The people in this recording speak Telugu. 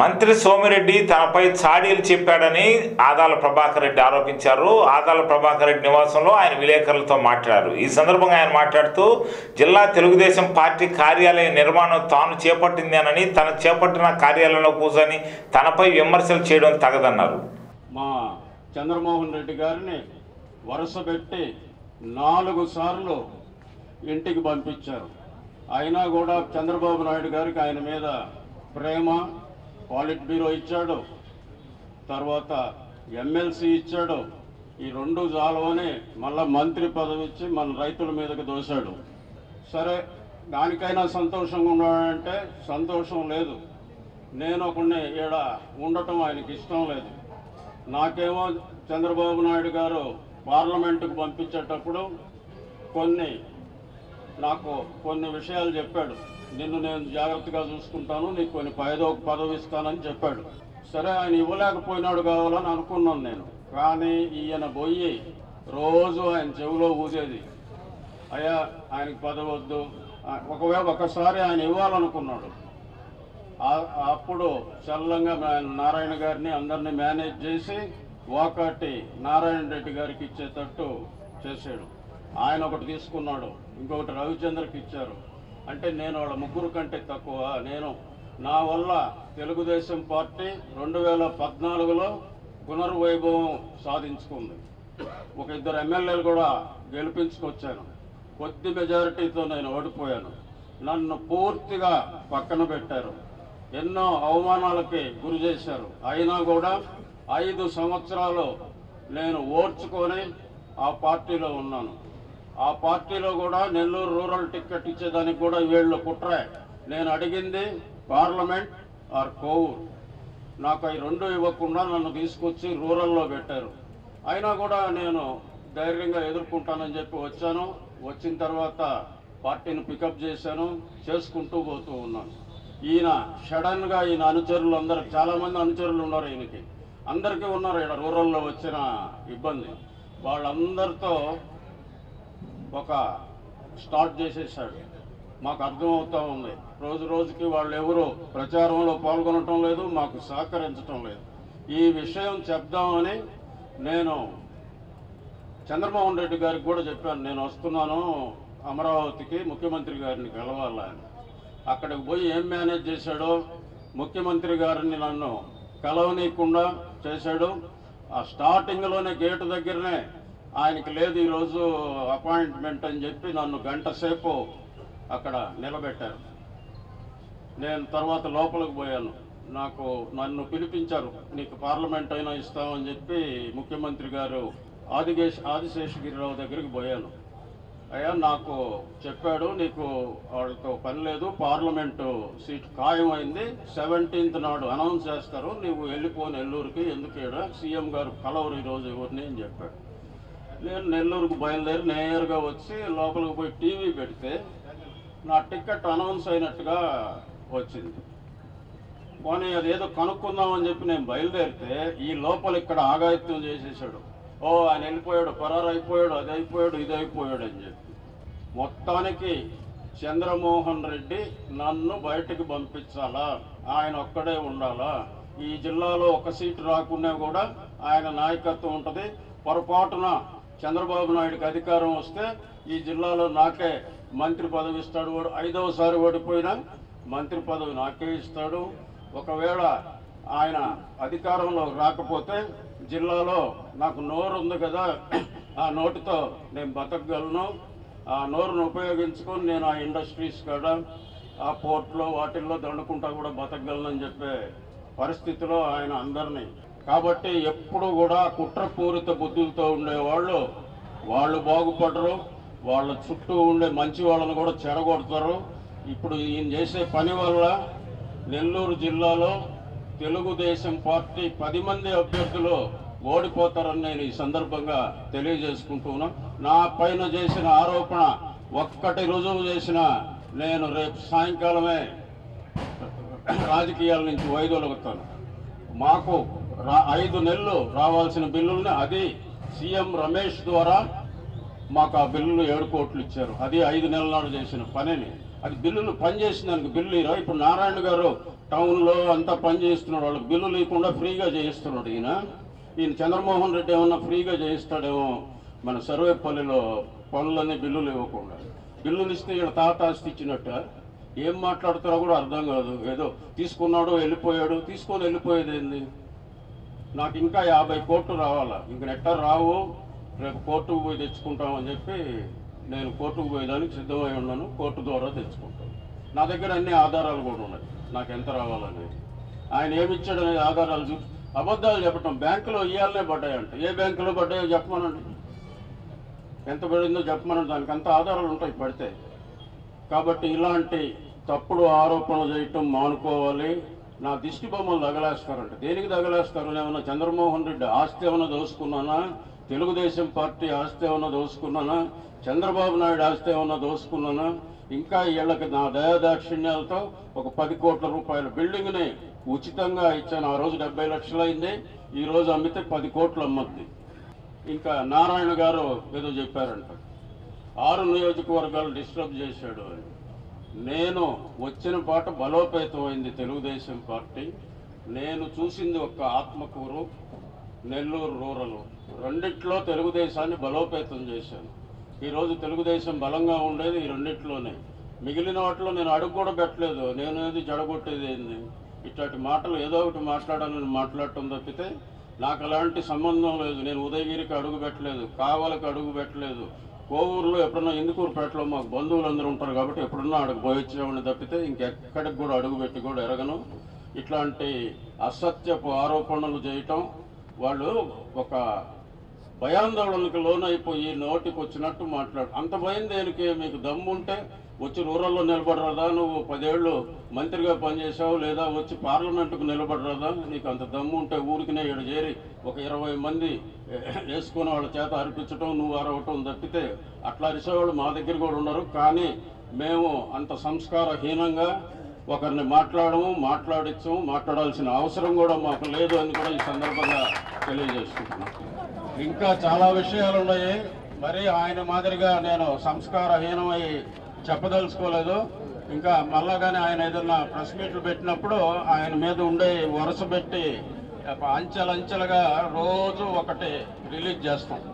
మంత్రి సోమిరెడ్డి తనపై చాడీలు చెప్పాడని ఆదాల ప్రభాకర్ రెడ్డి ఆరోపించారు. ఆదాల ప్రభాకర్ రెడ్డి నివాసంలో ఆయన విలేకరులతో మాట్లాడారు. ఈ సందర్భంగా ఆయన మాట్లాడుతూ జిల్లా తెలుగుదేశం పార్టీ కార్యాలయ నిర్మాణం తాను చేపట్టిందేనని తన చేపట్టిన కార్యాలయంలో కూర్చొని తనపై విమర్శలు చేయడం తగదన్నారు. మా చంద్రమోహన్ రెడ్డి గారిని వరుస పెట్టి నాలుగు సార్లు ఇంటికి పంపించారు. అయినా కూడా చంద్రబాబు నాయుడు గారికి ఆయన మీద ప్రేమ పాలిట్ బ్యూరో ఇచ్చాడు. తర్వాత ఎమ్మెల్సీ ఇచ్చాడు. ఈ రెండు జాలవని మళ్ళా మంత్రి పదవి ఇచ్చి మన రైతుల మీదకి దోశాడు. సరే దానికైనా సంతోషంగా ఉన్నాడంటే సంతోషం లేదు. నేను ఒకనే ఈడ ఉండటం ఆయనకి ఇష్టం లేదు. నాకేమో చంద్రబాబు నాయుడు గారు పార్లమెంటుకు పంపించేటప్పుడు కొన్ని నాకు కొన్ని విషయాలు చెప్పాడు. నిన్ను నేను జాగ్రత్తగా చూసుకుంటాను నీకు కొన్ని పైదో పదవి ఇస్తానని చెప్పాడు. సరే ఆయన ఇవ్వలేకపోయినాడు కావాలని అనుకున్నాను నేను. కానీ ఈయన పోయి రోజు ఆయన చెవిలో ఊదేది. అయ్యా ఆయనకి పదవి వద్దు. ఒకవేళ ఒకసారి ఆయన ఇవ్వాలనుకున్నాడు. అప్పుడు చల్లంగా ఆయన నారాయణ గారిని అందరినీ మేనేజ్ చేసి వాకాటి నారాయణ రెడ్డి గారికి ఇచ్చేటట్టు చేశాడు. ఆయన ఒకటి తీసుకున్నాడు. ఇంకొకటి రవిచంద్రకి ఇచ్చారు. అంటే నేను వాళ్ళ ముగ్గురు కంటే తక్కువ. నేను నా వల్ల తెలుగుదేశం పార్టీ రెండు వేల పద్నాలుగులో పునర్వైభవం సాధించుకుంది. ఒక ఇద్దరు ఎమ్మెల్యేలు కూడా గెలిపించుకొచ్చాను. కొద్ది మెజారిటీతో నేను ఓడిపోయాను. నన్ను పూర్తిగా పక్కన పెట్టారు. ఎన్నో అవమానాలకి గురి చేశారు. అయినా కూడా ఐదు సంవత్సరాలు నేను ఓర్చుకొని ఆ పార్టీలో ఉన్నాను. ఆ పార్టీలో కూడా నెల్లూరు రూరల్ టికెట్ ఇచ్చేదానికి కూడా వీళ్ళు కుట్రే. నేను అడిగింది పార్లమెంట్ ఆర్ కోవూర్. నాకు అవి రెండు ఇవ్వకుండా నన్ను తీసుకొచ్చి రూరల్లో పెట్టారు. అయినా కూడా నేను ధైర్యంగా ఎదుర్కొంటానని చెప్పి వచ్చాను. వచ్చిన తర్వాత పార్టీని పికప్ చేశాను చేసుకుంటూ పోతూ ఉన్నాను. ఈయన సడన్గా ఈయన అనుచరులు అందరు చాలామంది అనుచరులు ఉన్నారు ఈయనకి. అందరికీ ఉన్నారు ఇక్కడ రూరల్లో వచ్చిన ఇబ్బంది. వాళ్ళందరితో ఒక స్టార్ట్ చేసేసాడు మాకు అర్థమవుతూ ఉంది. రోజు రోజుకి వాళ్ళు ఎవరు ప్రచారంలో పాల్గొనటం లేదు మాకు సహకరించటం లేదు. ఈ విషయం చెప్దామని నేను చంద్రమోహన్ రెడ్డి గారికి కూడా చెప్పాను. నేను వస్తున్నాను అమరావతికి ముఖ్యమంత్రి గారిని కలవాలని అక్కడికి పోయి ఏం మేనేజ్ చేశాడో ముఖ్యమంత్రి గారిని నన్ను కలవనీయకుండా చేశాడు. ఆ స్టార్టింగ్లోనే గేటు దగ్గరనే ఆయనకి లేదు ఈరోజు అపాయింట్మెంట్ అని చెప్పి నన్ను గంట సేపు అక్కడ నిలబెట్టారు. నేను తర్వాత లోపలికి పోయాను. నాకు నన్ను పిలిపించారు. నీకు పార్లమెంట్ అయినా ఇస్తామని చెప్పి ముఖ్యమంత్రి గారు ఆదిగేష్ ఆదిశేషగిరిరావు దగ్గరికి పోయాను. అయ్యా నాకు చెప్పాడు నీకు వాళ్ళతో పని లేదు పార్లమెంటు సీట్ ఖాయమైంది సెవెంటీన్త్ నాడు అనౌన్స్ చేస్తారు నువ్వు వెళ్ళిపోని నెల్లూరుకి ఎందుకు సీఎం గారు కలవరు ఈరోజు ఎవరిని అని చెప్పాడు. నేను నెల్లూరుకు బయలుదేరి నేరుగా వచ్చి లోపలికి పోయి టీవీ పెడితే నా టికెట్ అనౌన్స్ అయినట్టుగా వచ్చింది. పోనీ అదేదో కనుక్కుందామని చెప్పి నేను బయలుదేరితే ఈ లోపల ఇక్కడ ఆగాయత్యం చేసేసాడు. ఓ ఆయన వెళ్ళిపోయాడు పరారు అయిపోయాడు అది అయిపోయాడు ఇది అయిపోయాడు అని చెప్పి. మొత్తానికి చంద్రమోహన్ రెడ్డి నన్ను బయటకు పంపించాలా? ఆయన ఒక్కడే ఉండాలా? ఈ జిల్లాలో ఒక సీటు రాకున్నా కూడా ఆయన నాయకత్వం ఉంటుంది. పొరపాటున చంద్రబాబు నాయుడుకి అధికారం వస్తే ఈ జిల్లాలో నాకే మంత్రి పదవి ఇస్తాడు. ఓడి- ఐదవసారి ఓడిపోయినా మంత్రి పదవి నాకే ఇస్తాడు. ఒకవేళ ఆయన అధికారంలో రాకపోతే జిల్లాలో నాకు నోరు ఉంది కదా. ఆ నోటితో నేను బతకగలను. ఆ నోరును ఉపయోగించుకొని నేను ఆ ఇండస్ట్రీస్ కాడ ఆ పోర్ట్లో వాటిల్లో దండుకుంటా కూడా బతకగలనని చెప్పే పరిస్థితిలో ఆయన అందరినీ కాబట్టి ఎప్పుడు కూడా కుట్రపూరిత బుద్ధులతో ఉండేవాళ్ళు వాళ్ళు బాగుపడరు వాళ్ళ చుట్టూ ఉండే మంచి వాళ్ళని కూడా చెడగొడతారు. ఇప్పుడు ఈయన చేసే పని వల్ల నెల్లూరు జిల్లాలో తెలుగుదేశం పార్టీ పది మంది అభ్యర్థులు ఓడిపోతారని నేను ఈ సందర్భంగా తెలియజేసుకుంటున్నాను. నా పైన చేసిన ఆరోపణ ఒక్కటి రుజువు చేసిన నేను రేపు సాయంకాలమే రాజకీయాల నుంచి వైదొలుగుతాను మాకు ఐదు నెలలు రావాల్సిన బిల్లుల్ని అది సీఎం రమేష్ ద్వారా మాకు ఆ బిల్లులు ఏడు కోట్లు ఇచ్చారు. అది ఐదు నెలల నాడు చేసిన పనిని. అది బిల్లులు పనిచేసిన దానికి బిల్లు ఇరవై ఇప్పుడు నారాయణ గారు టౌన్లో అంతా పని చేస్తున్నాడు వాళ్ళకి బిల్లు లేకుండా ఫ్రీగా చేయిస్తున్నాడు ఈయన. ఈయన చంద్రమోహన్ రెడ్డి ఏమన్నా ఫ్రీగా చేయిస్తాడేమో మన సర్వేపల్లిలో పనులన్నీ బిల్లులు ఇవ్వకుండా బిల్లులు ఇస్తే ఇక్కడ తాతాస్తి ఇచ్చినట్ట. ఏం మాట్లాడుతారో కూడా అర్థం కాదు. ఏదో తీసుకున్నాడు వెళ్ళిపోయాడు. తీసుకొని వెళ్ళిపోయేది ఏంది? నాకు ఇంకా యాభై కోట్లు రావాలా. ఇంక నెట్టర్ రావు రేపు కోర్టుకు పోయి తెచ్చుకుంటామని చెప్పి నేను కోర్టుకు పోయేదానికి సిద్ధమై ఉన్నాను. కోర్టు ద్వారా తెచ్చుకుంటాను. నా దగ్గర అన్ని ఆధారాలు కూడా ఉన్నాయి. నాకు ఎంత రావాలనేది ఆయన ఏమి అనేది ఆధారాలు చూ అబద్ధాలు చెప్పటం. బ్యాంకులో ఇయ్యాలనే పడ్డాయంట. ఏ బ్యాంకులో పడ్డాయో చెప్పమనండి. ఎంత పడిందో చెప్పమనండి. దానికి అంత ఆధారాలు ఉంటాయి పడితే. కాబట్టి ఇలాంటి తప్పుడు ఆరోపణలు చేయటం మానుకోవాలి. నా దిష్టి బొమ్మలు తగలేస్తారంట. దేనికి తగలేస్తారు? ఏమన్నా చంద్రమోహన్ రెడ్డి ఆస్తి ఏమైనా దోసుకున్నానా? తెలుగుదేశం పార్టీ ఆస్తి ఏమైనా దోసుకున్నానా? చంద్రబాబు నాయుడు ఆస్తి ఏమైనా దోసుకున్నానా? ఇంకా వీళ్ళకి నా దయాదాక్షిణ్యాలతో ఒక పది కోట్ల రూపాయల బిల్డింగ్ని ఉచితంగా ఇచ్చాను. ఆ రోజు డెబ్బై లక్షలు అయింది. ఈ రోజు అమ్మితే పది కోట్లు అమ్మద్ది. ఇంకా నారాయణ గారు ఏదో చెప్పారంట. ఆరు నియోజకవర్గాలు డిస్టర్బ్ చేశాడు అని. నేను వచ్చిన పాట బలోపేతమైంది తెలుగుదేశం పార్టీ. నేను చూసింది ఒక ఆత్మకూరు నెల్లూరు రూరల్. రెండిట్లో తెలుగుదేశాన్ని బలోపేతం చేశాను. ఈరోజు తెలుగుదేశం బలంగా ఉండేది ఈ రెండిట్లోనే. మిగిలిన వాటిలో నేను అడుగు కూడా పెట్టలేదు. నేను ఏది జడగొట్టేది ఏంది? ఇట్లాంటి మాటలు ఏదో ఒకటి మాట్లాడాలని మాట్లాడటం తప్పితే నాకు అలాంటి సంబంధం లేదు. నేను ఉదయగిరికి అడుగు పెట్టలేదు. కావలకు అడుగు పెట్టలేదు. కోవూరులో ఎప్పుడన్నా ఇందుకూరుపేటలో మాకు బంధువులు అందరూ ఉంటారు కాబట్టి ఎప్పుడన్నా అడుగు పోయించేవాడిని తప్పితే ఇంకెక్కడికి కూడా అడుగు పెట్టి కూడా ఎరగను. ఇట్లాంటి అసత్యపు ఆరోపణలు చేయటం వాళ్ళు ఒక భయాందోళనకు లోనైపోయి నోటికి వచ్చినట్టు మాట్లాడు అంత భయం దేనికి? మీకు దమ్ముంటే వచ్చి రూరల్లో నిలబడరాదా? నువ్వు పదేళ్ళు మంత్రిగా పనిచేసావు లేదా వచ్చి పార్లమెంటుకు నిలబడరాదా? నీకు అంత దమ్ము ఉంటే ఊరికినే ఇక్కడ చేరి ఒక ఇరవై మంది వేసుకుని వాళ్ళ చేత అర్పించడం నువ్వు అరవటం తప్పితే అట్లా అరిసేవాళ్ళు మా దగ్గర కూడా ఉన్నారు కానీ మేము అంత సంస్కారహీనంగా ఒకరిని మాట్లాడము మాట్లాడించము మాట్లాడాల్సిన అవసరం కూడా మాకు లేదు అని కూడా ఈ సందర్భంగా తెలియజేసుకుంటున్నాం. ఇంకా చాలా విషయాలు ఉన్నాయి మరి ఆయన మాదిరిగా నేను సంస్కారహీనమై చెప్పదలుచుకోలేదు. ఇంకా మళ్ళా కానీ ఆయన ఏదన్నా ప్రెస్ మీట్లు పెట్టినప్పుడు ఆయన మీద ఉండే వరుస పెట్టి అంచెలంచెలుగా రోజు ఒకటి రిలీజ్ చేస్తాం.